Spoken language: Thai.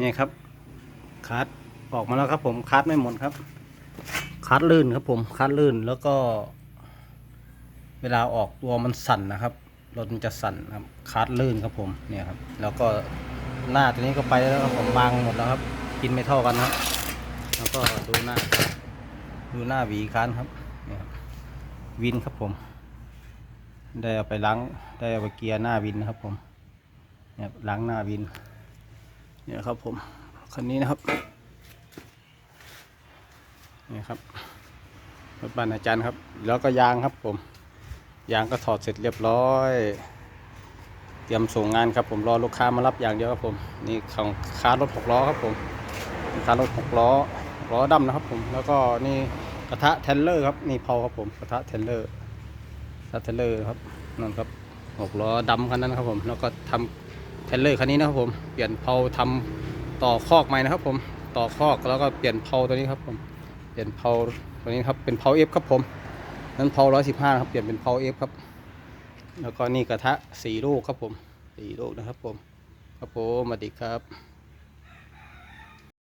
นี่ครับคัดออกมาแล้วครับผมคัดไม่หมดครับคัดลื่นครับผมคัดลื่นแล้วก็ เวลาออกตัวมันสั่นนะครับรถมันจะสั่นครับคัดลื่นครับผมเนี่ยครับ แล้วก็หน้าตัวนี้ก็ไปแล้วครับผมบางหมดแล้วครับ กินไม่เท่ากันนะครับ แล้วก็ดูหน้า ดูหน้าหวีคันครับเนี่ยครับวินครับผม ได้เอาไปล้างได้เอาไปเกียร์หน้าวินนะครับผมเนี่ยล้างหน้าวิน เนี่ยครับผมคันนี้นะครับนี่ครับรถบ้านอาจารย์ครับ แล้วก็ยางครับผม ยางก็ถอดเสร็จเรียบร้อย เตรียมส่งงานครับผมรอลูกค้ามารับอย่างเดียวครับผมนี่ของคารถหกล้อครับผมคารถหกล้อล้อดำนะครับผมแล้วก็นี่กระทะเทนเลอร์ครับนี่เผาครับผมกระทะเทนเลอร์กระทะเทนเลอร์ครับนั่นครับหกล้อดำคันนั้นครับผมแล้วก็ทำเทนเลอร์คันนี้นะครับผมเปลี่ยนเพลาทำต่อคอกใหม่นะครับ ผมต่อคอกแล้วก็เปลี่ยนเพลาตัวนี้ครับผมเปลี่ยนเพลาตัวนี้ครับเป็นเพลาเอฟครับผมนั้นเพลาร้อยสิบห้าครับเปลี่ยนเป็นเพลาเอฟครับแล้วก็นี่กระทะสี่ลูกครับผมสี่ลูกนะครับผมครับผมสวัสดีครับ